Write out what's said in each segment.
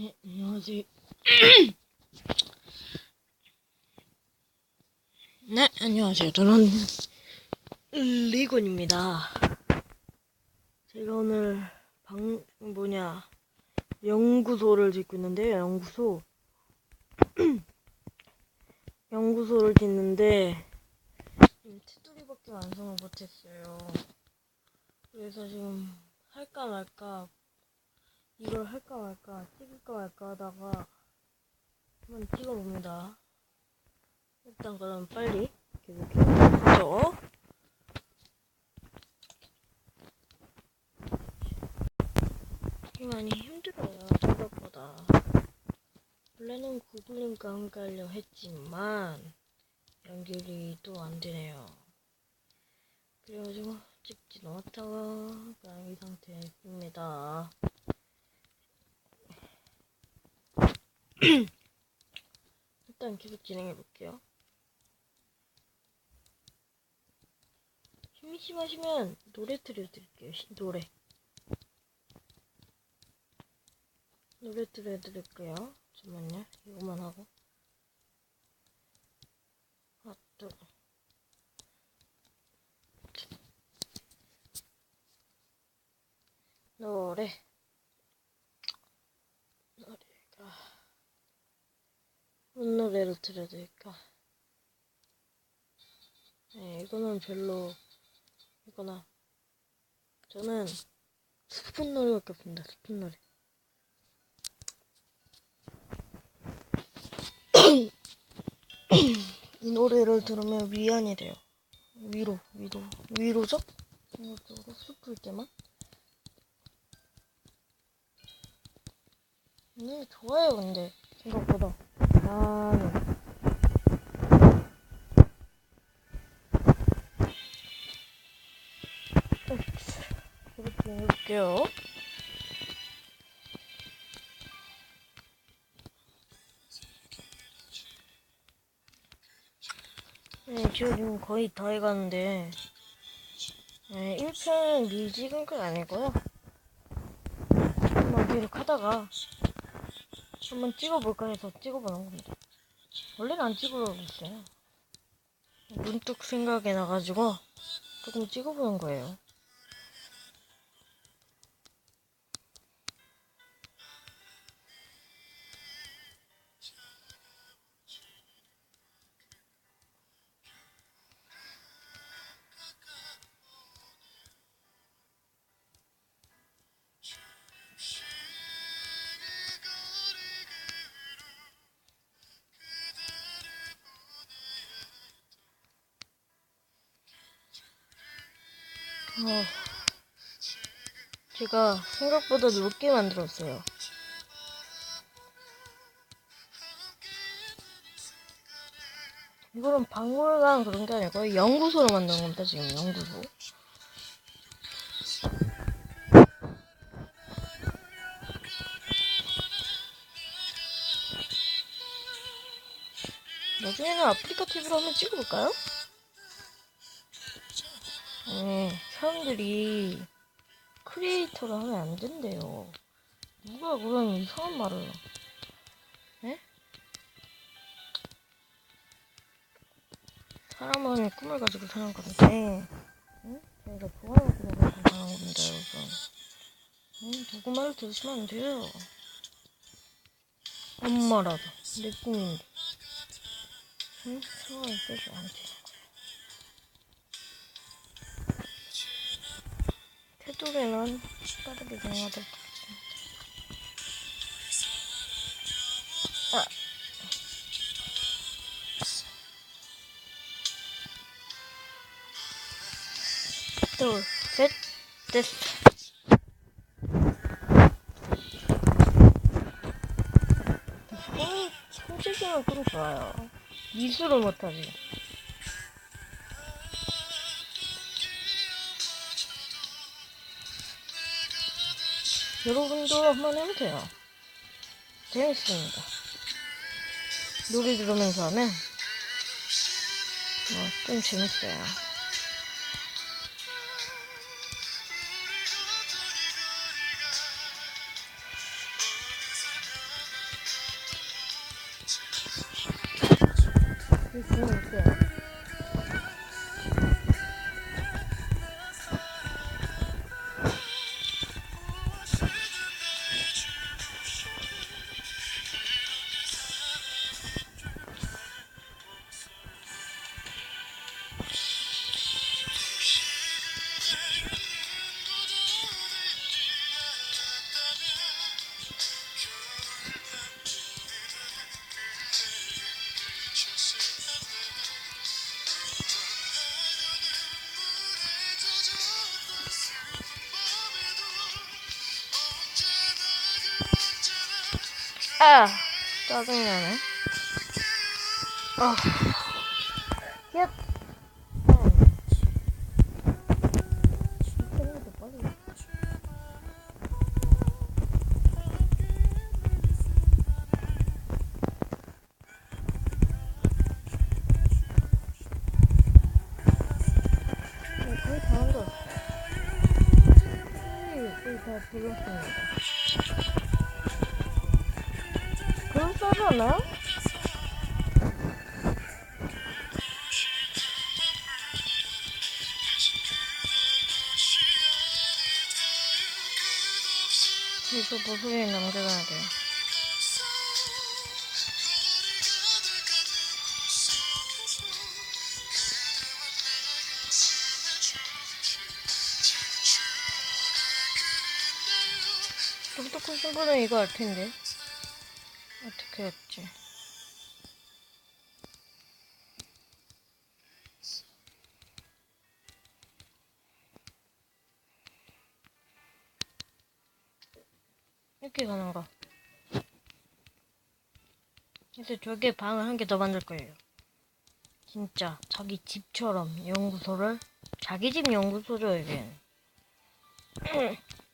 네, 안녕하세요. 네, 안녕하세요. 저는 리곤입니다. 제가 오늘 방 뭐냐 연구소를 짓고 있는데요. 연구소 연구소를 짓는데 테두리밖에 완성을 못했어요. 그래서 지금 할까 말까 이걸 할까 말까 찍을까 말까 하다가 한번 찍어봅니다. 일단 그럼 빨리. 이게 많이 힘들어요 생각보다. 원래는 구글링과 함께 하려 했지만 연결이 또 안 되네요. 그래가지고 찍지 못하고 그냥 이 상태입니다. 일단 계속 진행해 볼게요. 심심하시면 노래 틀어드릴게요. 시- 노래. 노래 틀어드릴게요. 잠깐만요. 이거만 하고. 하나. 노래. 노래가. 무슨 노래를 틀어야 될까? 네, 이거는 별로, 이거나. 저는 스푼 노래밖에 없습니다, 스푼 노래. 이 노래를 들으면 위안이 돼요. 위로, 위로, 위로죠? 이것도 슬플 때만. 네, 좋아요, 근데. 생각보다. 아, 네. 이렇게 해볼게요. 네, 지금 거의 다 해가는데, 네, 1편 미리 찍은 건 아니고요. 한번 계속 하다가, 한번 찍어볼까 해서 찍어보는 겁니다. 원래는 안 찍으려고 했어요. 문득 생각이 나가지고, 조금 찍어보는 거예요. 어, 제가 생각보다 높게 만들었어요. 이거는 박물관 그런 게 아니고 연구소로 만든 겁니다. 지금 연구소. 나중에는 아프리카 TV로 한번 찍어볼까요? 네, 사람들이 크리에이터를 하면 안 된대요. 누가 그런 이상한 말을. 네? 사람은 꿈을 가지고 사는 건데, 응? 저희가 꿈을 가지고 사는 겁니다, 여러분. 응? 누구 말을 들으시면 안 돼요. 엄마라도, 내 꿈인데. 응? 상관이 안 돼요. 테두리는 빠르게 하겠습니다. 아. 둘, 셋. 손, 손짓이면 좀 좋아요. 미술을 못하지. 여러분도 한번 해보세요. 재밌습니다. 노래 들으면서 하면 뭐좀 재밌어요. 아, 짜증나네. 아, 야, 어. 네, 거의 다 한 것 같아요. 거의 다 불렀습니다. 않나요? 이거 모서리에 남겨놔야 돼요. 똑똑한 친구는 이거 알 텐데. 했지? 이렇게 가는 거. 이제 저게 방을 한 개 더 만들 거예요. 진짜 자기 집처럼 연구소를 자기 집 연구소죠 이게.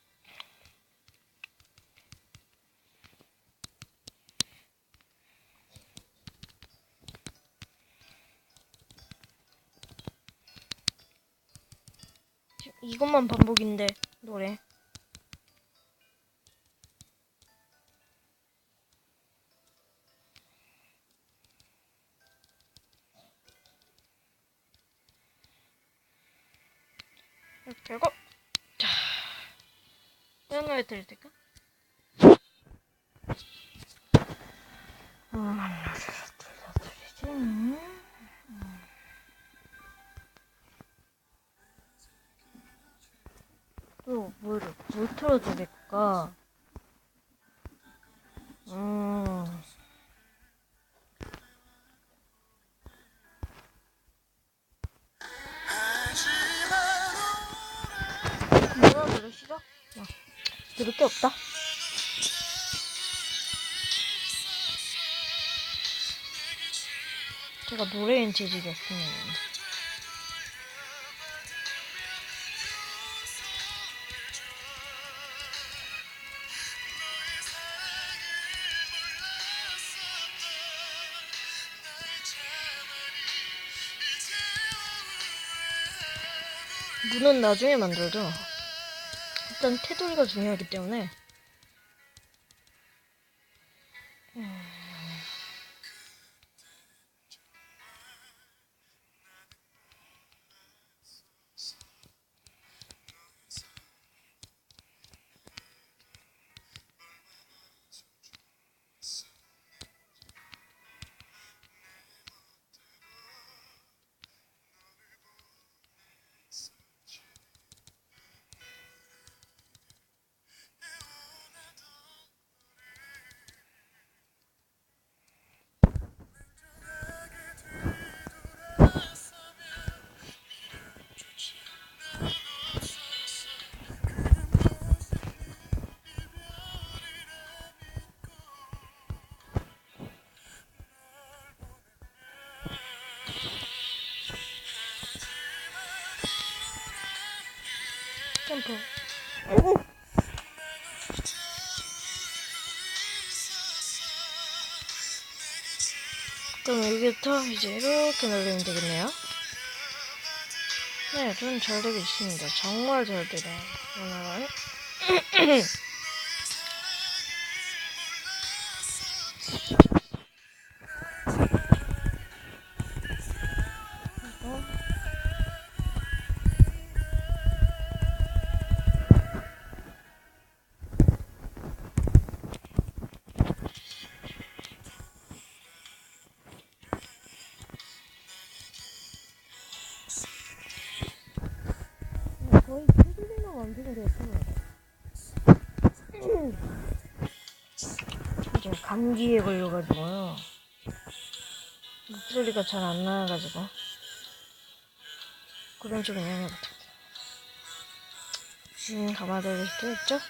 이것만 반복인데 노래. 이렇게 하고 자 이런 노래 들을 때까 또 뭐를 뭘 틀어드릴까 음 뭐라 그러시죠? 어, 들을 게 없다. 제가 노래인 재질이 없습니 문은 나중에 만들죠. 일단 테두리가 중요하기 때문에 그럼 여기부터 이제 이렇게 날리면 되겠네요. 네, 좀 잘 되고 있습니다. 정말 잘 되네요. 오늘 은. 큽니다. 이제 감기에 걸려가지고요. 목소리가 잘 안 나와가지고 그런 좀 양해 부탁드려요. 음, 감아드릴 수 있죠?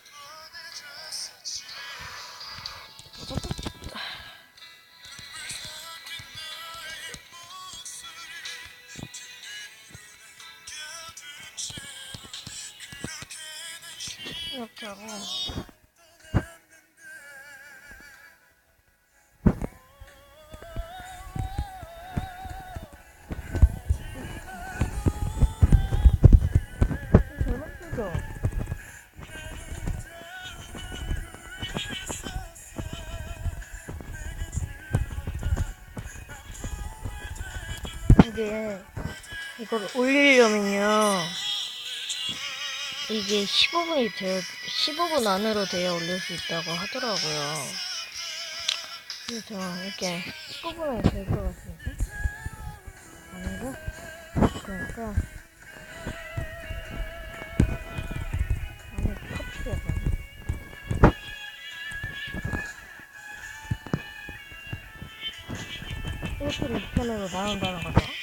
하고 재밌죠? 이게 이걸 올리려면요 이게 15분이 되어 15분 안으로 돼야 올릴 수 있다고 하더라고요. 그래서 이렇게 15분에 될 것 같습니다. 아니고 그러니까 안에 커피가 이렇게 밑편으로 나온다는 거죠.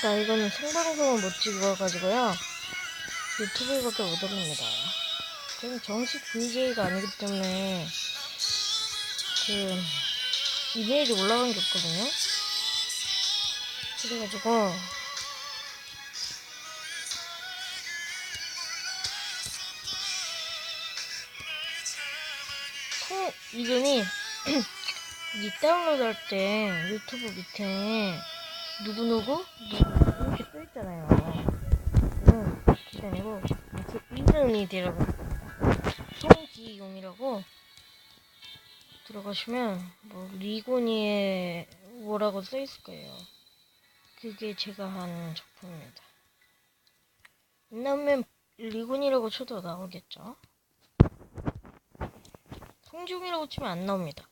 그러니까 이거는 생방송을 못 찍어가지고요. 유튜브에밖에 못 올립니다. 저는 정식 VJ가 아니기 때문에 그 이메일이 올라간 게 없거든요. 그래가지고 통 이름이 이 다운로드 할 때 유튜브 밑에 누구누구 누구 이렇게 써 있잖아요. 이건 그게 아니고 그 이름이 들어가 송지용이라고 들어가시면 뭐 리고니에 뭐라고 써 있을 거예요. 그게 제가 한 작품입니다. 나오면 리곤이라고 쳐도 나오겠죠. 송지용이라고 치면 안 나옵니다.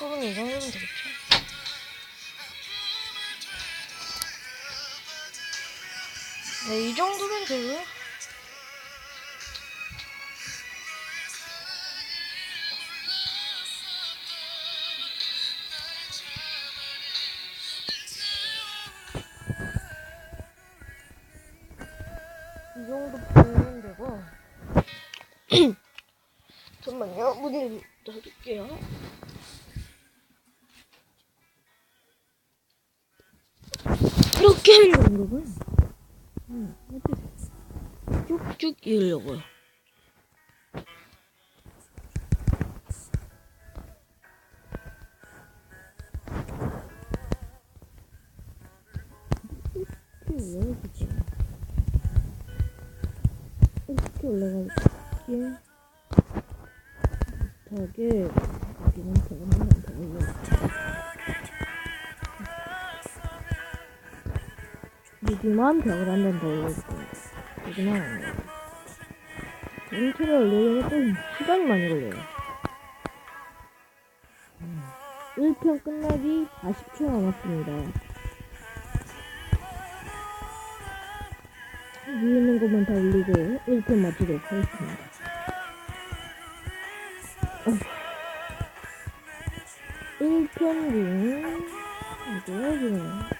컵은 이 정도면 되겠죠? 네, 이 정도면 되고요. 이 정도 보면 되고. 잠깐만요. 문을 닫을게요. 이렇게 하는. 음, 이렇게 쭉쭉 이으려고요. 올라가지. 이렇게 올라가게. 못하게 여기는 조금만 더 올려볼게 요. 여기만 벽을 한 번 더. 여기만 안 올려요. 전체를 올리려면 좀 시간이 많이 걸려요. 음, 1편 끝나기 40초 남았습니다. 위에 있는 것만 다 올리고 1편 마치도록 하겠습니다. 어. 1편 중 이제 여기는